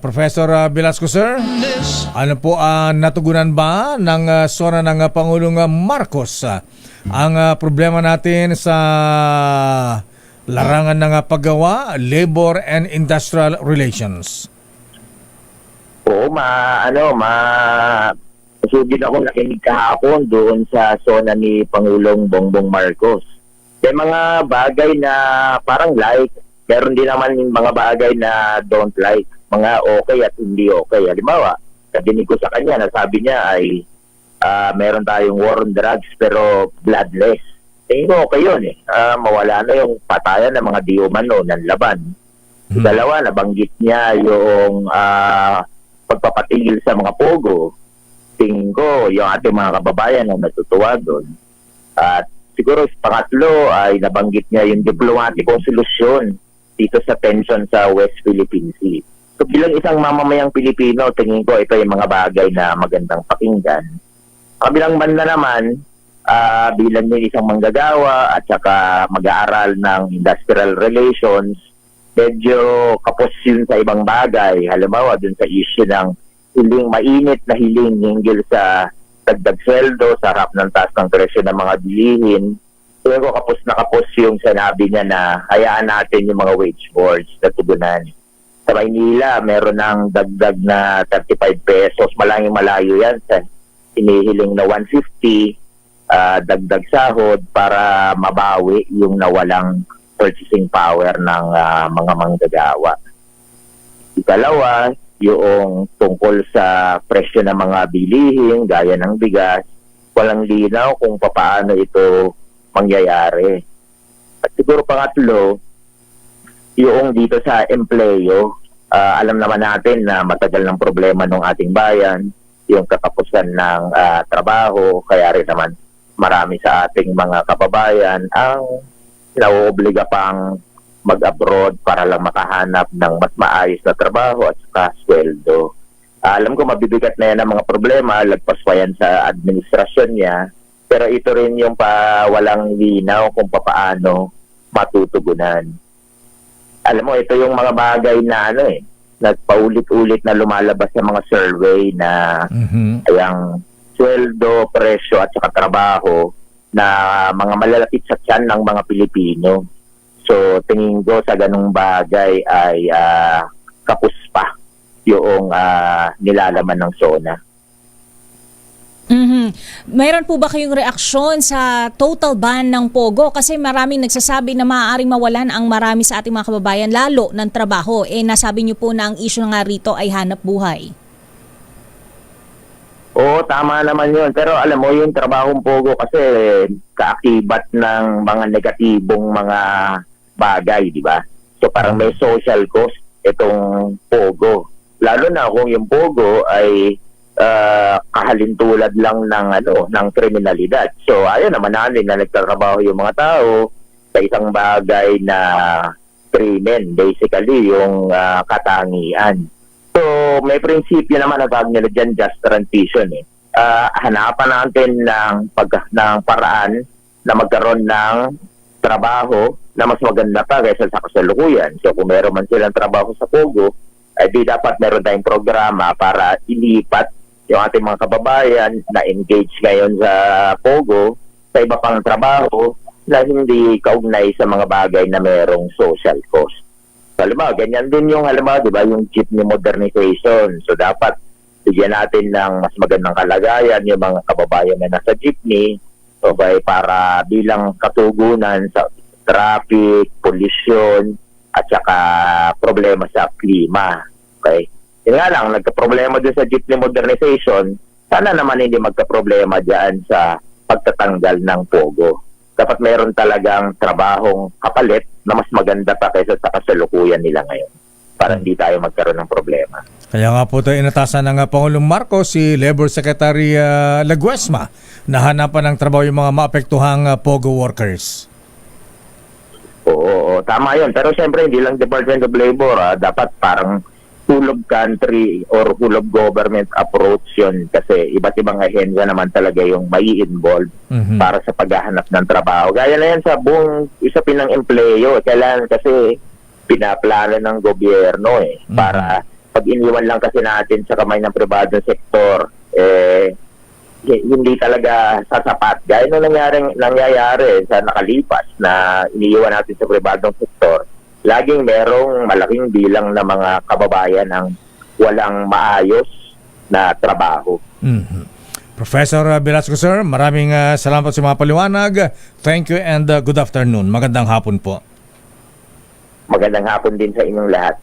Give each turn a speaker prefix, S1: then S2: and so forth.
S1: Professor uh, Velasco, sir, ano po ang natugunan ba ng uh, sona ng uh, Pangulong uh, Marcos uh, ang uh, problema natin sa larangan ng uh, paggawa, labor and industrial relations?
S2: Oo, ma, ano, ma, masugid ako nakinig kahapon doon sa zona ni Pangulong Bongbong Marcos. May mga bagay na parang like, meron din naman yung mga bagay na don't like, mga okay at hindi okay. Halimbawa, kadinig ko sa kanya, nasabi niya ay ah, meron tayong war on drugs pero bloodless. Tingin ko okay yun eh. Ah, mawala na yung patayan ng mga diumano ng laban.
S1: Hmm.
S2: Dalawa, nabanggit niya yung ah, pagpapatigil sa mga pogo. Tingin ko, yung ating mga kababayan na natutuwa doon. At siguro pangatlo ay nabanggit niya yung diplomatikong solusyon dito sa tension sa West Philippine Sea. So bilang isang mamamayang Pilipino, tingin ko ito yung mga bagay na magandang pakinggan. Kabilang banda naman, ah, bilang yung isang manggagawa at saka mag-aaral ng industrial relations, medyo kapos yun sa ibang bagay. Halimbawa, dun sa issue ng hiling mainit na hiling hinggil sa dagdag sweldo, sa harap ng taas ng presyo ng mga bilihin. Ko kapos na kapos yung sinabi niya na hayaan natin yung mga wage boards na tugunan. Sa Maynila, meron ng dagdag na 35 pesos. Malayong malayo yan sa na 150 ah, dagdag sahod para mabawi yung nawalang purchasing power ng ah, mga manggagawa. Ikalawa, yung tungkol sa presyo ng mga bilihin, gaya ng bigas, walang linaw kung papaano ito mangyayari. At siguro pangatlo, yung dito sa empleyo, ah, alam naman natin na matagal ng problema ng ating bayan, yung katapusan ng ah, trabaho, kaya rin naman marami sa ating mga kababayan ang nauobliga pang mag-abroad para lang makahanap ng mas maayos na trabaho at saka sweldo. Ah, alam ko mabibigat na yan ang mga problema, lagpas pa yan sa administrasyon niya, pero ito rin yung pa walang linaw kung papaano matutugunan. Alam mo, ito yung mga bagay na ano eh, nagpaulit-ulit na lumalabas sa mga survey na
S1: Mhm.
S2: ayang sweldo, presyo at saka trabaho na mga malalapit sa tiyan ng mga Pilipino. So tingin ko sa ganung bagay ay ah, kapus pa yung ah, nilalaman ng SONA.
S3: Mhm. Mayroon po ba kayong reaksyon sa total ban ng Pogo? Kasi maraming nagsasabi na maaaring mawalan ang marami sa ating mga kababayan, lalo ng trabaho. Eh, nasabi niyo po na ang issue nga rito ay hanap buhay.
S2: Oo, tama naman yun. Pero alam mo, yung trabahong pogo kasi kaakibat ng mga negatibong mga bagay, di ba? So parang may social cost itong pogo. Lalo na kung yung pogo ay ah, kahalintulad lang ng ano ng kriminalidad. So ayun naman natin na nagtatrabaho yung mga tao sa isang bagay na krimen, basically yung ah, katangian. So, may prinsipyo naman na tawag nila dyan, just transition eh. Ah, hanapan natin ng, pag, ng paraan na magkaroon ng trabaho na mas maganda pa kaysa sa kasalukuyan. So, kung meron man silang trabaho sa Pogo, ay di dapat meron tayong programa para ilipat yung ating mga kababayan na engage ngayon sa Pogo sa iba pang trabaho na hindi kaugnay sa mga bagay na merong social cost. So, halimbawa, ganyan din yung, halimbawa, di ba, yung jeepney modernization. So, dapat bigyan natin ng mas magandang kalagayan yung mga kababayan na nasa jeepney okay, para bilang katugunan sa traffic, pollution, at saka problema sa klima. Okay? Yun nga lang, nagka-problema din sa jeepney modernization, sana naman hindi magka-problema dyan sa pagtatanggal ng pogo. Dapat meron talagang trabahong kapalit na mas maganda pa kaysa sa kasalukuyan nila ngayon para hindi tayo magkaroon ng problema.
S1: Kaya nga po ito inatasan ng Pangulong Marcos si Labor Secretary uh, Laguesma na hanapan ng trabaho yung mga maapektuhang uh, POGO workers.
S2: Oo, oo, tama yun. Pero siyempre, hindi lang Department of Labor. ah. dapat parang full of country or full of government approach yun kasi iba't ibang ahensya naman talaga yung may involved
S1: Mhm.
S2: para sa paghahanap ng trabaho. Gaya na yan sa buong isapin ng empleyo. Kailangan kasi pinaplano ng gobyerno eh
S1: Mhm.
S2: para pag iniwan lang kasi natin sa kamay ng pribadong sektor, eh, hi- hindi talaga sasapat. Gaya nung nangyari, nangyayari sa nakalipas na iniiwan natin sa pribadong sektor, laging merong malaking bilang na mga kababayan ang walang maayos na trabaho.
S1: Mhm. Professor Velasco sir, maraming uh, salamat sa mga paliwanag. Thank you and uh, good afternoon. Magandang hapon po.
S2: Magandang hapon din sa inyong lahat.